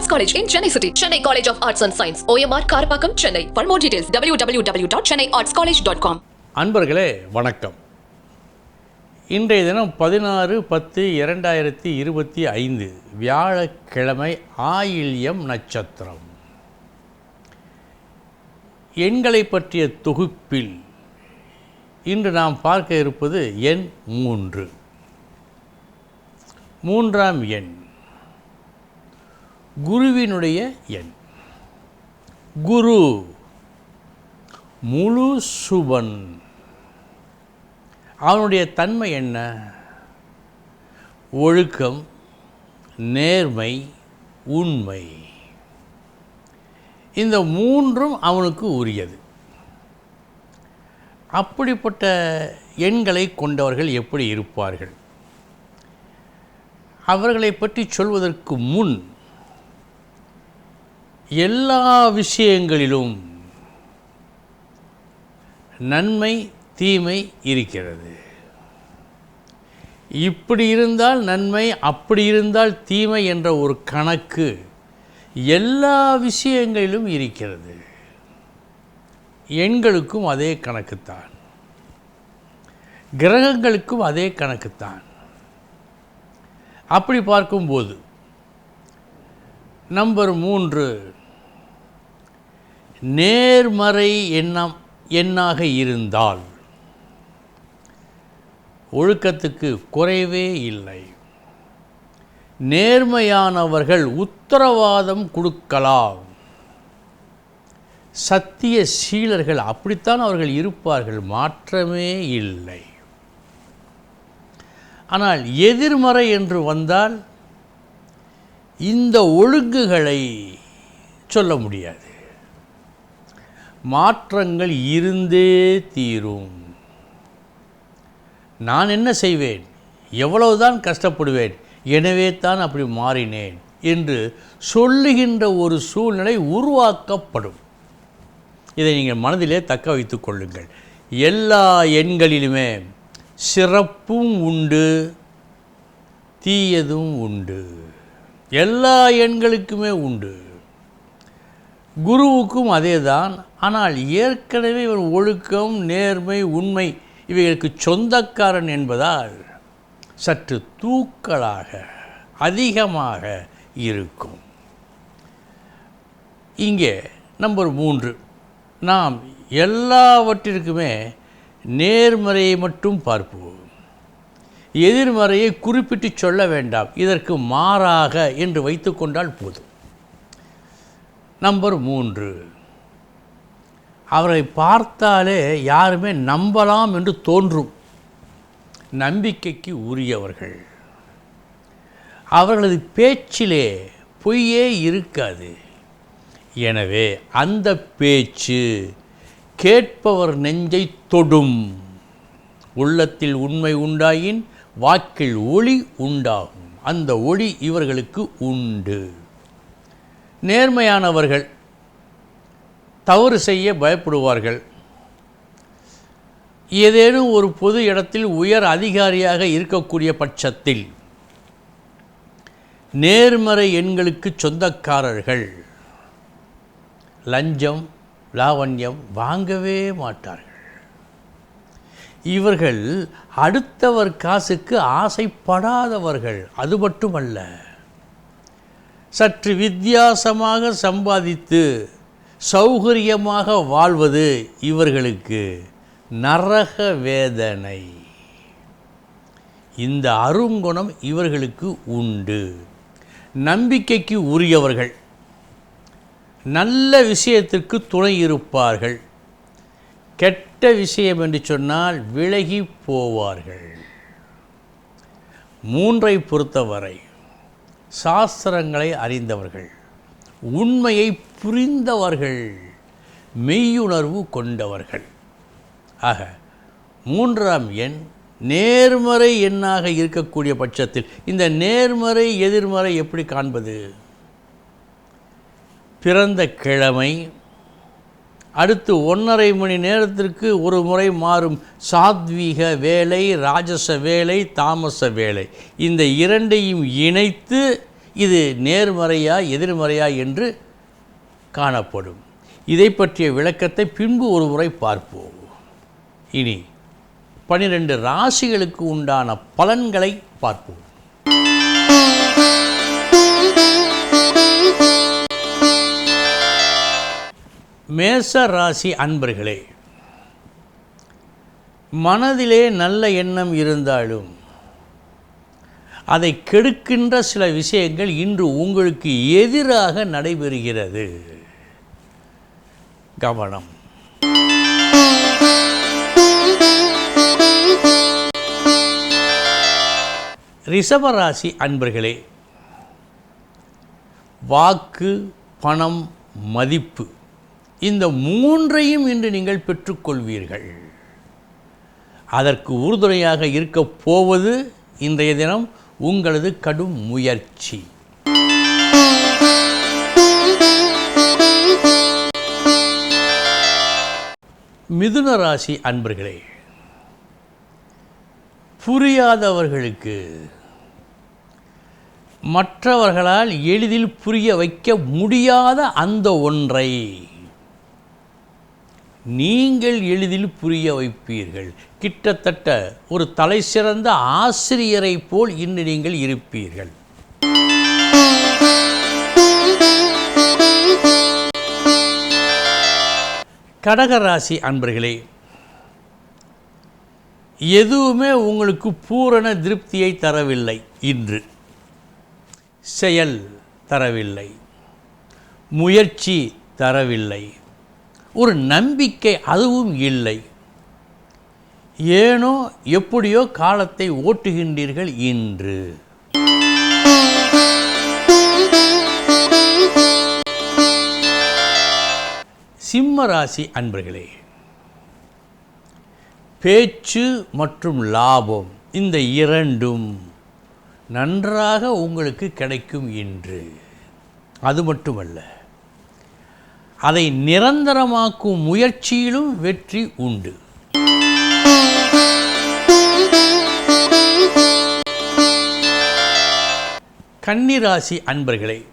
Arts college in Chennai city Chennai college of arts and science OMR Karapakkam Chennai for more details W W W dot Chennai arts college dot com அன்பர்களே வணக்கம் இன்றைய தினம் பதினாறு பத்து இரண்டாயிரத்தி இருபத்தி ஐந்து வியாழக்கிழமை ஆயில்யம் நட்சத்திரம் எண்களை பற்றிய தொகுப்பில் இன்று நாம் பார்க்க இருப்பது எண் மூன்று மூன்றாம் எண் குருவினுடைய எண். குரு. முழு சுபன். அவனுடைய தன்மை என்ன? ஒழுக்கம் நேர்மை உண்மை. இந்த மூன்றும் அவனுக்கு உரியது. அப்படிப்பட்ட எண்களை கொண்டவர்கள் எப்படி இருப்பார்கள்? அவர்களை பற்றி சொல்வதற்கு முன் எல்லா விஷயங்களிலும் நன்மை தீமை இருக்கிறது. இப்படி இருந்தால் நன்மை அப்படி இருந்தால் தீமை என்ற ஒரு கணக்கு எல்லா விஷயங்களிலும் இருக்கிறது. எண்களுக்கும் அதே கணக்குத்தான். கிரகங்களுக்கும் அதே கணக்குத்தான். அப்படி பார்க்கும்போது நம்பர் மூன்று நேர்மறை எண்ணம் எண்ணாக இருந்தால் ஒழுக்கத்துக்கு குறைவே இல்லை. நேர்மையானவர்கள் உத்தரவாதம் கொடுக்கலாம். சத்திய சீலர்கள் அப்படித்தான் அவர்கள் இருப்பார்கள் மாற்றமே இல்லை. ஆனால் எதிர்மறை என்று வந்தால் இந்த ஒழுங்குகளை சொல்ல முடியாது. மாற்றங்கள் இருந்தே தீரும். நான் என்ன செய்வேன்? எவ்வளவுதான் கஷ்டப்படுவேன் எனவே தான் அப்படி மாறினேன் என்று சொல்லுகின்ற ஒரு சூழ்நிலை உருவாக்கப்படும். இதை நீங்கள் மனதிலே தக்க வைத்துக் கொள்ளுங்கள். எல்லா எண்களிலுமே சிறப்பும் உண்டு தீயதும் உண்டு. எல்லா எண்களுக்குமே உண்டு. குருவுக்கும் அதே தான் ஆனால் ஏற்கனவே இவர் ஒழுக்கம் நேர்மை உண்மை இவைகளுக்கு சொந்தக்காரன் என்பதால் சற்று தூக்கலாக அதிகமாக இருக்கும். இங்கே நம்பர் மூன்று. நாம் எல்லாவற்றிற்குமே நேர்மறையை மட்டும் பார்ப்போம். எதிர்மறையை குறிப்பிட்டு சொல்ல வேண்டாம். இதற்கு மாறாக என்று வைத்துக்கொண்டால் போதும். நம்பர் மூன்று. அவரை பார்த்தாலே யாருமே நம்பலாம் என்று தோன்றும். நம்பிக்கைக்கு உரியவர்கள். அவர்களது பேச்சிலே பொய்யே இருக்காது. எனவே அந்த பேச்சு கேட்பவர் நெஞ்சை தொடும். உள்ளத்தில் உண்மை உண்டாயின் வாக்கில் ஒளி உண்டாகும். அந்த ஒளி இவர்களுக்கு உண்டு. நேர்மையானவர்கள் தவறு செய்ய பயப்படுவார்கள். ஏதேனும் ஒரு பொது இடத்தில் உயர் அதிகாரியாக இருக்கக்கூடிய பட்சத்தில் நேர்மறை எண்களுக்கு சொந்தக்காரர்கள் லஞ்சம் லாவண்யம் வாங்கவே மாட்டார்கள். இவர்கள் அடுத்தவர் காசுக்கு ஆசைப்படாதவர்கள். அது மட்டுமல்ல. சற்று வித்தியாசமாக சம்பாதித்து சௌகரியமாக வாழ்வது இவர்களுக்கு நரக வேதனை. இந்த அருங்குணம் இவர்களுக்கு உண்டு. நம்பிக்கைக்கு உரியவர்கள் நல்ல விஷயத்திற்கு துணை இருப்பார்கள். கெட்ட விஷயம் என்று சொன்னால் விலகி போவார்கள். மூன்றை பொறுத்தவரை சாஸ்திரங்களை அறிந்தவர்கள் உண்மையை புரிந்தவர்கள் மெய்யுணர்வு கொண்டவர்கள். ஆக மூன்றாம் எண் நேர்மறை எண்ணாக இருக்கக்கூடிய பட்சத்தில் இந்த நேர்மறை எதிர்மறை எப்படி காண்பது? பிறந்த கிழமை அடுத்து ஒன்றரை மணி நேரத்திற்கு ஒரு முறை மாறும் சாத்வீக வேலை ராஜச வேலை தாமச வேலை. இந்த இரண்டையும் இணைத்து இது நேர்மறையா எதிர்மறையா என்று காணப்படும். இதை பற்றிய விளக்கத்தை பின்பு ஒரு முறை பார்ப்போம். இனி பனிரெண்டு ராசிகளுக்கு உண்டான பலன்களை பார்ப்போம். மேச ராசி அன்பர்களே மனதிலே நல்ல எண்ணம் இருந்தாலும் அதை கெடுக்கின்ற சில விஷயங்கள் இன்று உங்களுக்கு எதிராக நடைபெறுகிறது. கவனம். ரிஷபராசி அன்பர்களே வாக்கு பணம் மதிப்பு. இந்த மூன்றையும் இன்று நீங்கள் பெற்றுக்கொள்வீர்கள். அதற்கு உறுதுணையாக இருக்கப் போவது இன்றைய தினம் உங்களது கடும் முயற்சி. மிதுன ராசி அன்பர்களே புரியாதவர்களுக்கு மற்றவர்களால் எளிதில் புரிய வைக்க முடியாத அந்த ஒன்றை நீங்கள் எளிதில் புரிய வைப்பீர்கள். கிட்டத்தட்ட ஒரு தலை சிறந்த ஆசிரியரை போல் இன்று நீங்கள் இருப்பீர்கள். கடகராசி அன்பர்களே எதுவுமே உங்களுக்கு பூரண திருப்தியை தரவில்லை இன்று. செயல் தரவில்லை. முயற்சி தரவில்லை. ஒரு நம்பிக்கை அதுவும் இல்லை. ஏனோ எப்படியோ காலத்தை ஓட்டுகின்றீர்கள் இன்று. சிம்ம ராசி அன்பர்களே பேச்சு மற்றும் லாபம் இந்த இரண்டும் நன்றாக உங்களுக்கு கிடைக்கும் இன்று. அது மட்டுமல்ல அதை நிரந்தரமாக்கும் முயற்சியிலும் வெற்றி உண்டு. கன்னிராசி அன்பர்களே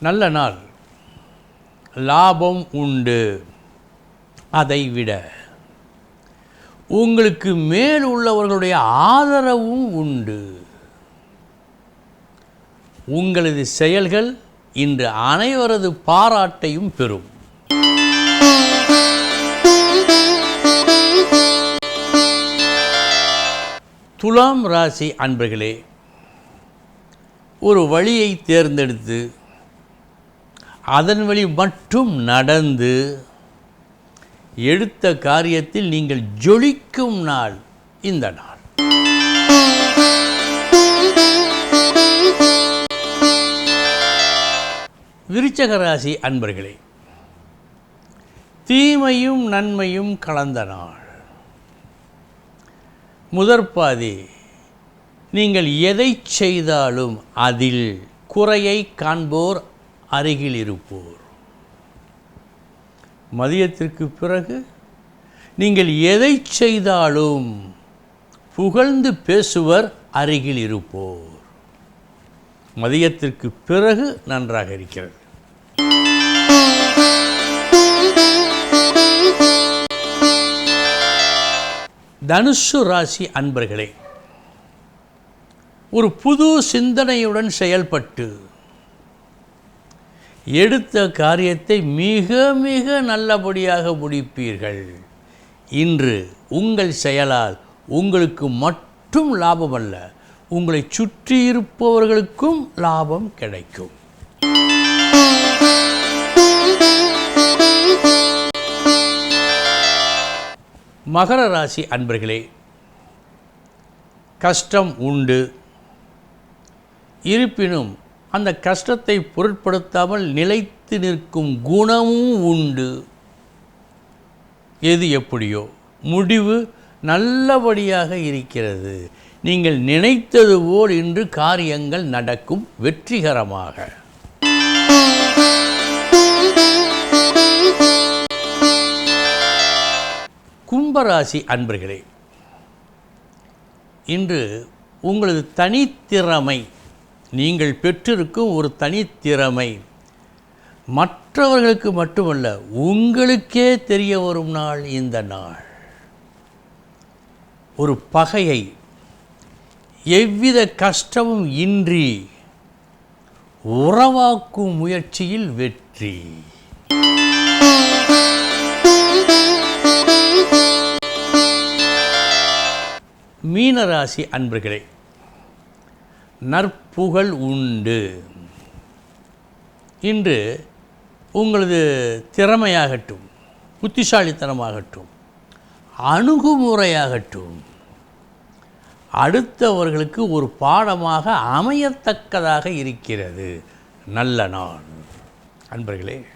நல்ல நாள். லாபம் உண்டு. அதை விட உங்களுக்கு மேல் உள்ளவர்களுடைய ஆதரவும் உண்டு. உங்களது செயல்கள் இன்று அனைவரது பாராட்டையும் பெறும். துலாம் ராசி அன்பர்களே ஒரு வழியை தேர்ந்தெடுத்து அதன் வழி மட்டும் நடந்து எடுத்த காரியத்தில் நீங்கள் ஜொலிக்கும் நாள் இந்த நாள். விருச்சக ராசி அன்பர்களே தீமையும் நன்மையும் கலந்த நாள். முதற்பாதி நீங்கள் எதை செய்தாலும் அதில் குறையை காண்போர் அருகில் இருப்போர். மதியத்திற்கு பிறகு நீங்கள் எதை செய்தாலும் புகழ்ந்து பேசுவர் அருகில் இருப்போர். மதியத்திற்கு பிறகு நன்றாக இருக்கிறது. தனுசு ராசி அன்பர்களே ஒரு புது சிந்தனையுடன் செயல்பட்டு எடுத்த காரியத்தை மிக மிக நல்லபடியாக முடிப்பீர்கள். இன்று உங்கள் செயலால் உங்களுக்கு மட்டும் லாபம் அல்ல உங்களை சுற்றி இருப்பவர்களுக்கும் லாபம் கிடைக்கும். மகர ராசி அன்பர்களே கஷ்டம் உண்டு. இருப்பினும் அந்த கஷ்டத்தை பொருட்படுத்தாமல் நிலைத்து நிற்கும் குணமும் உண்டு. எது எப்படியோ முடிவு நல்லபடியாக இருக்கிறது. நீங்கள் நினைத்தது போல் இன்று காரியங்கள் நடக்கும் வெற்றிகரமாக. கும்பராசி அன்பர்களே இன்று உங்களது தனித்திறமை நீங்கள் பெற்றிருக்கும் ஒரு தனித்திறமை மற்றவர்களுக்கு மட்டுமல்ல உங்களுக்கே தெரிய வரும் நாள் இந்த நாள். ஒரு பகையை எவ்வித கஷ்டமும் இன்றி உறவாக்கும் முயற்சியில் வெற்றி. மீனராசி அன்பர்களே நற்புகழ் உண்டு. இன்று உங்களது திறமையாகட்டும் புத்திசாலித்தனமாகட்டும் அணுகுமுறையாகட்டும் அடுத்தவர்களுக்கு ஒரு பாடமாக அமையத்தக்கதாக இருக்கிறது. நல்ல நாள். அன்பர்களே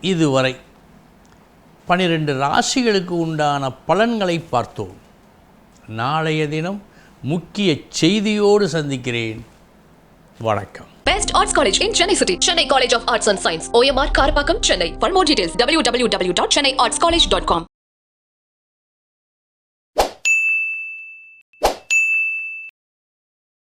இதுவரை பனிரெண்டு ராசிகளுக்கு உண்டான பலன்களை பார்த்தோம். நாளைய தினம் முக்கிய செய்தியோடு சந்திக்கிறேன் வணக்கம் Best Arts College in Chennai City. Chennai College of Arts and Science. OMR Karapakam, Chennai. For more details, www.chennaiartscollege.com.